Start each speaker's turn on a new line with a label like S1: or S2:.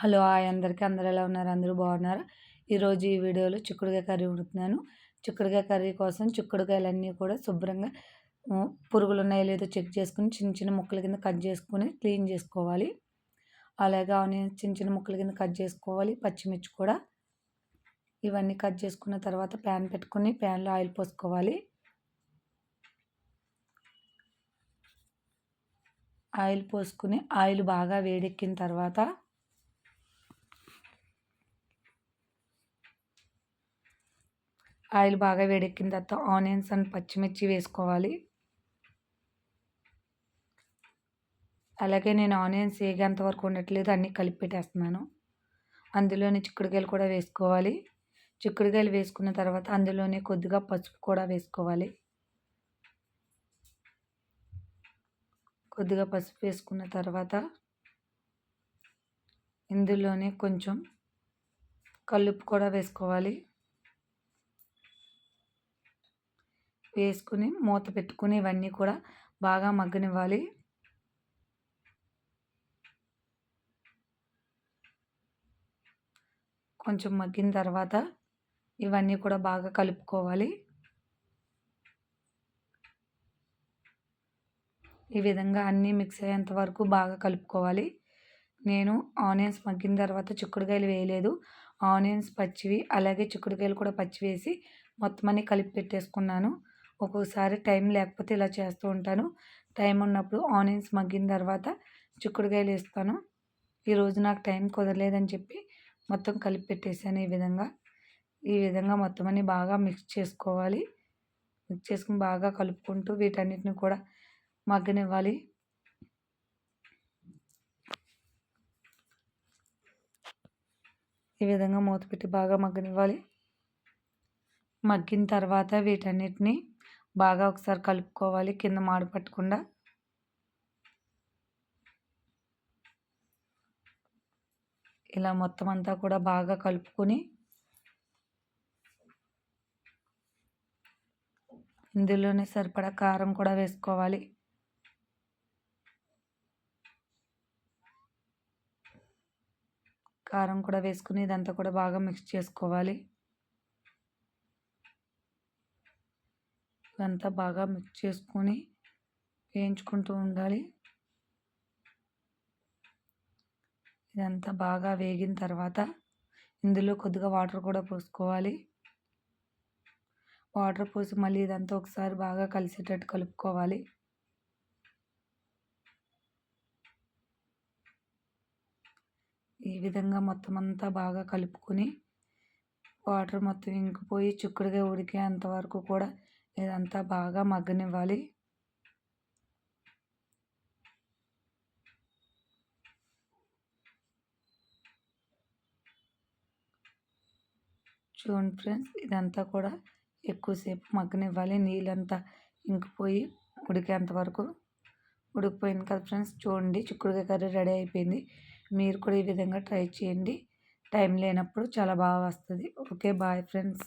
S1: Hello hi అందరికీ. అందరు ఎలా ఉన్నారు? అందరూ బాగున్నారు? ఈరోజు ఈ వీడియోలో చిక్కుడుకాయ కర్రీ వండుతున్నాను. చిక్కుడుకాయ కర్రీ కోసం చిక్కుడుకాయలన్నీ కూడా శుభ్రంగా పురుగులు ఉన్నాయో లేదో చెక్ చేసుకుని చిన్న చిన్న ముక్కల కింద కట్ చేసుకుని క్లీన్ చేసుకోవాలి. అలాగే ఆనియన్స్ చిన్న చిన్న ముక్కల కింద కట్ చేసుకోవాలి. పచ్చిమిర్చి కూడా. ఇవన్నీ కట్ చేసుకున్న తర్వాత ప్యాన్ పెట్టుకుని ప్యాన్లో ఆయిల్ పోసుకోవాలి. ఆయిల్ పోసుకుని ఆయిల్ బాగా వేడెక్కిన తర్వాత ఆయిల్ బాగా వేడెక్కిన తర్వాత ఆనియన్స్ అండ్ పచ్చిమిర్చి వేసుకోవాలి. అలాగే నేను ఆనియన్స్ వేగేంత వరకు ఉండట్లేదు అన్నీ కలిపి పెట్టేస్తున్నాను. అందులోని చిక్కుడుకాయలు కూడా వేసుకోవాలి. చిక్కుడుకాయలు వేసుకున్న తర్వాత అందులోనే కొద్దిగా పసుపు కూడా వేసుకోవాలి. కొద్దిగా పసుపు వేసుకున్న తర్వాత ఇందులోనే కొంచెం కల్లుపు కూడా వేసుకోవాలి. వేసుకుని మూత పెట్టుకుని ఇవన్నీ కూడా బాగా మగ్గనివ్వాలి. కొంచెం మగ్గిన తర్వాత ఇవన్నీ కూడా బాగా కలుపుకోవాలి. ఈ విధంగా అన్నీ మిక్స్ అయ్యేంత వరకు బాగా కలుపుకోవాలి. నేను ఆనియన్స్ మగ్గిన తర్వాత చిక్కుడుకాయలు వేయలేదు. ఆనియన్స్ పచ్చివి అలాగే చిక్కుడుకాయలు కూడా పచ్చి వేసి మొత్తం అన్ని కలిపి పెట్టేసుకున్నాను. ఒక్కొక్కసారి టైం లేకపోతే ఇలా చేస్తూ ఉంటాను. టైం ఉన్నప్పుడు ఆనియన్స్ మగ్గిన తర్వాత చిక్కుడుకాయలు వేస్తాను. ఈరోజు నాకు టైం కుదరలేదని చెప్పి మొత్తం కలిపి పెట్టేసాను ఈ విధంగా. ఈ విధంగా మొత్తం అన్ని బాగా మిక్స్ చేసుకోవాలి. మిక్స్ చేసుకుని బాగా కలుపుకుంటూ వీటన్నిటిని కూడా మగ్గనివ్వాలి. ఈ విధంగా మూత పెట్టి బాగా మగ్గనివ్వాలి. మగ్గిన తర్వాత వీటన్నిటిని బాగా ఒకసారి కలుపుకోవాలి. కింద మాడు పట్టకుండా. ఇలా మొత్తం అంతా కూడా బాగా కలుపుకొని ఇందులోనే సరిపడా కారం కూడా వేసుకోవాలి. కారం కూడా వేసుకుని ఇదంతా కూడా బాగా మిక్స్ చేసుకోవాలి. ఇదంతా బాగా మిక్స్ చేసుకొని వేయించుకుంటూ ఉండాలి. ఇదంతా బాగా వేగిన తర్వాత ఇందులో కొద్దిగా వాటర్ కూడా పోసుకోవాలి. వాటర్ పోసి మళ్ళీ ఇదంతా ఒకసారి బాగా కలిసేటట్టు కలుపుకోవాలి. ఈ విధంగా మొత్తం అంతా బాగా కలుపుకొని వాటర్ మొత్తం ఇంకిపోయి చిక్కుడుగా ఉడికే అంతవరకు కూడా ఇదంతా బాగా మగ్గనివ్వాలి. చూడండి ఫ్రెండ్స్ ఇదంతా కూడా ఎక్కువసేపు మగ్గనివ్వాలి. నీళ్ళంతా ఇంకిపోయి ఉడికేంత వరకు ఉడికిపోయింది కదా ఫ్రెండ్స్ చూడండి చిక్కుడుకాయ కర్రీ రెడీ అయిపోయింది. మీరు కూడా ఈ విధంగా ట్రై చేయండి. టైం లేనప్పుడు చాలా బాగా వస్తుంది. Okay bye friends.